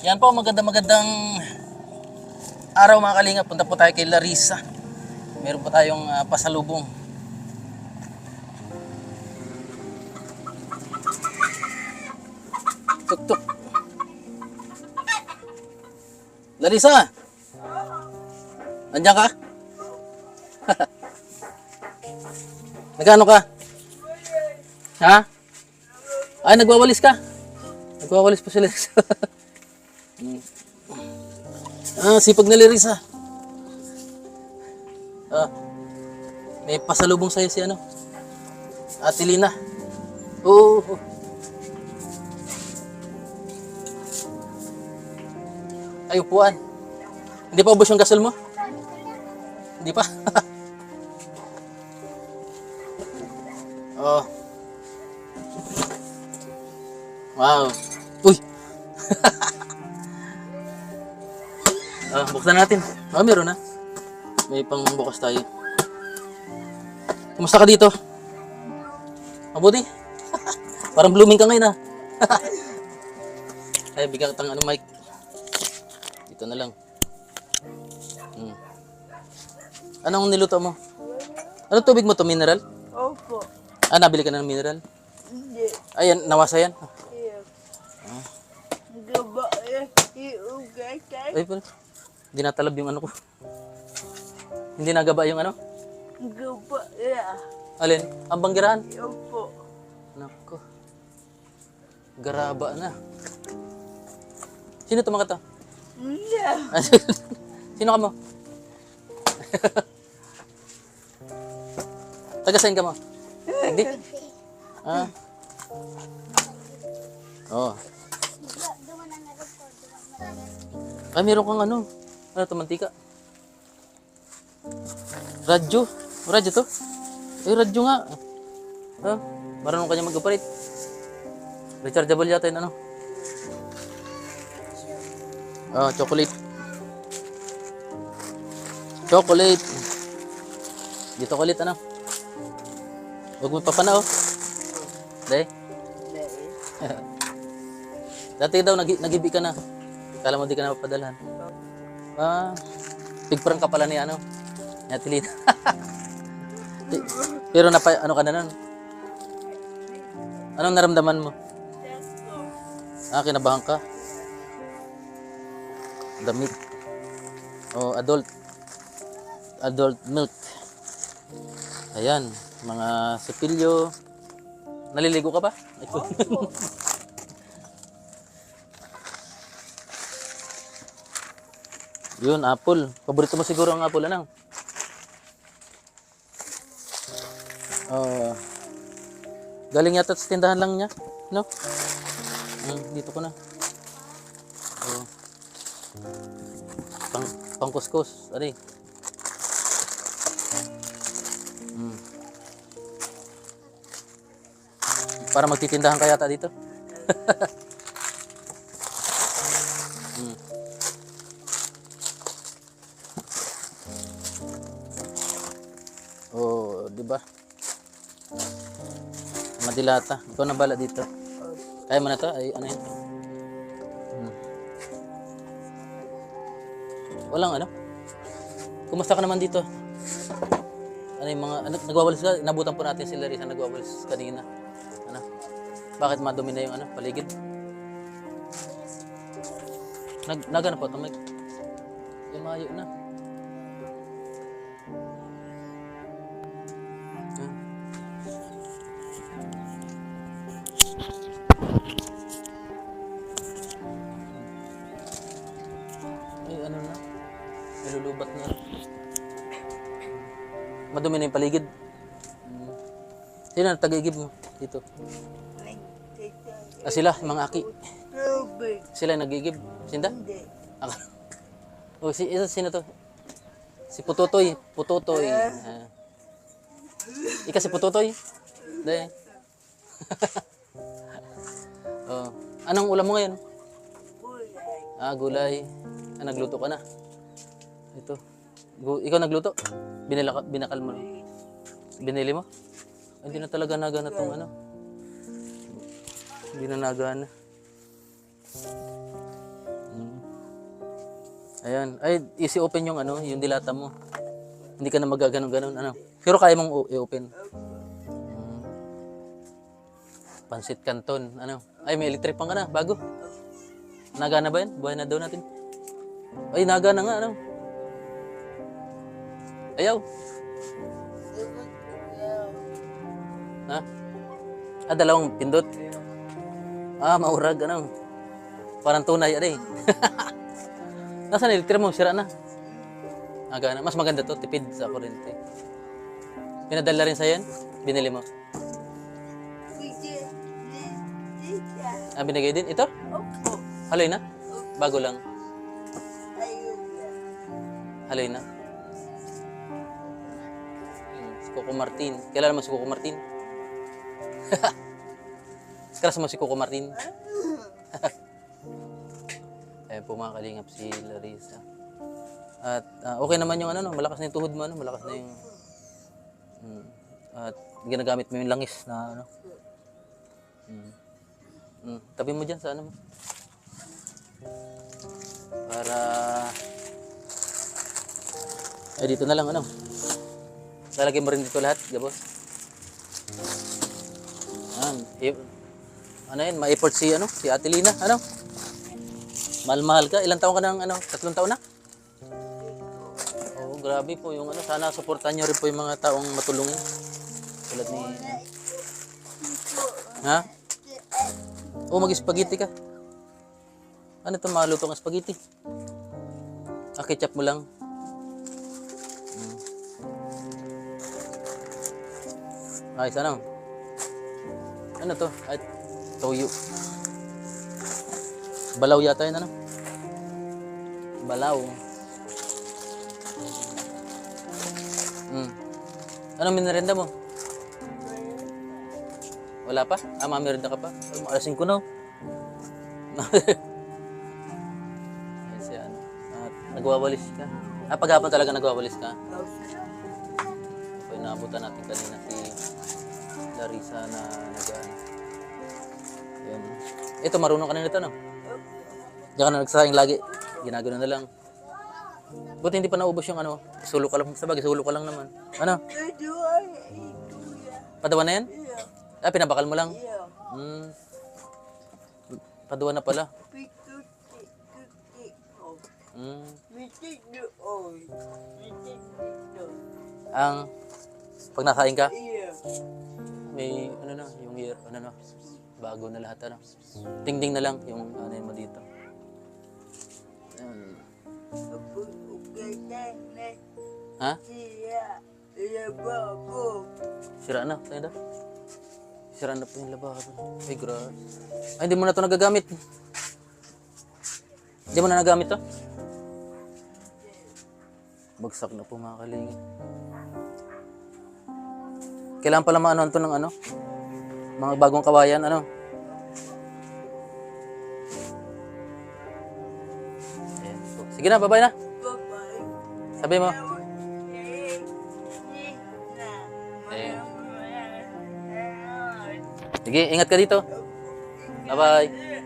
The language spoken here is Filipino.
Yan po, maganda magandang araw mga kalinga. Punta po tayo kay Larissa. Meron po tayong ah, pasalubong. Tuk tuk. Larissa! Nandiyan ka? Nagano ka? Ha? Ay, nagwawalis ka? Nagwawalis pa sila. Hmm. ah, sipag na Larissa. Ah, may pasalubong sa'yo si ano? Ate Lina. Oo. oo. Ay, upuan. Hindi pa ubos yung gasol mo? Hindi pa? oh. Wow. Uy! ah, buksan natin. Ah, meron na. May pang bukas tayo. Kumusta ka dito? Mabuti? Parang blooming ka ngayon ah. Ay, bigyan kitang ano mic. Dito na lang. Hmm. Anong niluto mo? Ano tubig mo to, mineral? Opo. Ah, nabili ka na ng mineral? Hindi. Ayan, nawasa yan. Iya. Gaba eh. Iugatay. Ay, pero, hindi natalab yung ano ko. Hindi nagaba yung ano? Gaba eh. Alin? Ang banggirahan? Opo. Nako. Garaba na. Sino tumakat to? Iya. Sino ka mo? Taga saan ka mo? Hindi? Ah. Oh. Ay, meron kang ano? Ano to, mantika? Radyo. Radyo to? Eh, radyo nga. Ah, marunong ka niya mag-operate. Rechargeable yata yun, ano? Ah, chocolate. Chocolate. Dito kulit, ano? Huwag mo papana, oh. Dahil. Dati daw, nag nagibi ka na. Kala mo di ka na papadalhan. Ah, pigprank ka pala ni ano? Ni Atelina. Pero napa, ano ka na nun? Anong naramdaman mo? Ah, kinabahan ka? Damit. O, adult. Adult milk. Ayan, mga sipilyo. Naliligo ka ba? Yun, apple. Paborito mo siguro ang apple, anang? Oh. galing yata sa tindahan lang niya, no? Mm, dito ko na. Oh. Pang, pang kuskus, ari. Mm. Para magtitindahan ka yata dito. Oh, di ba? Madilata. Ikaw na bala dito. Kaya mo na to? Ay, ano yun? Hmm. Walang ano? Kumusta ka naman dito? Ano yung mga, ano, nagwawalis ka? Inabutan po natin si Larissa nagwawalis kanina. Ano? Bakit madumi na yung ano, paligid? Nag, nagano po, tumig. Lumayo na. Yung paligid. Hmm. Sino ang tagaigib mo dito? Ah, sila, mga aki. Sila yung nagigib. Sinda? Hindi. Ako. Oh, si, ito, sino to? Si Pututoy. Pututoy. Ah. Ika si Pututoy? Dahil. oh. Anong ulam mo ngayon? Ah, gulay. Ah, nagluto ka na. Ito. Ikaw nagluto? Binila ka, binakal mo. Binili mo? Hindi na talaga nagana tong ano. Hindi na nagana. Ayan. Ay, easy open yung ano, yung dilata mo. Hindi ka na magaganon-ganon, ano. Pero kaya mong i-open. Mm. Pansit Canton, ano. Ay, may electric pang ka na, bago. Naga na ba yan? Buhay na daw natin. Ay, naga na nga, ano. Ayaw. Ha? Ah, dalawang pindot. Ah, maurag, ano. Parang tunay, eh. Nasaan electric mo? Sira na. Naga na. Mas maganda to, tipid sa kuryente. Pinadala rin sa yan? Binili mo? Ah, binigay din? Ito? Opo. Haloy na? Bago lang. Haloy na. Si Coco Martin. Kilala mo si Coco Martin? Kilala mo si Coco Martin? Ayan po mga kalingap si Larissa. At ah, okay naman yung ano, no? malakas na yung tuhod mo, ano? malakas na yung... Mm, at ginagamit mo yung langis na ano. Mm. Mm, tabi mo dyan sa ano mo. Para... Ay, dito na lang ano. Lalagay mo rin dito lahat, gabos. Yan. I- ano yun, ma-effort si, ano, si Ate Lina, ano? Mahal-mahal ka. Ilang taon ka ng, ano, tatlong taon na? Oo, grabe po yung, ano, sana supportan nyo rin po yung mga taong matulungin. Tulad ni... Ha? Oo, mag-spaghetti ka. Ano ito, maluto ng spaghetti? Ah, ketchup mo lang. Mm. Ayos, ano? Ano to? Ay, toyo. Balaw yata yun, ano? Balaw. Hmm. Anong minarenda mo? Wala pa? Ah, mamirenda ka pa? Alas 5 na. oh. Siya, ano. At nagwawalis ka. Ah, paghapon talaga nagwawalis ka? So, inaabutan natin kanina si Larissa na nag Yan. Ito, marunong ka na nito, no? Diyan ka na nagsasayang lagi. Ginagano na lang. Buti hindi pa naubos yung ano, sulo ka lang. Sabagay, sulo ka lang naman. Ano? Padawan na yan? Ah, pinabakal mo lang? Hmm. Padawan na pala. Dito. Ang, pag nakain ka, Yeah. May, ano na, yung year, ano na, bago na lahat, ano. Dingding na lang yung ano yun mo dito. Na. Ha? Sira na, tayo na. Sira na po yung lababo. Ay, grabe. Ay, hindi mo na ito nagagamit. Hindi mo na nagamit to? Bagsak na po mga kalingit. Kailangan pala maano to ng ano? Mga bagong kawayan, ano? Ayan. Sige na, bye-bye na. Bye-bye. Sabi mo. Maraming Sige, ingat ka dito. Bye-bye.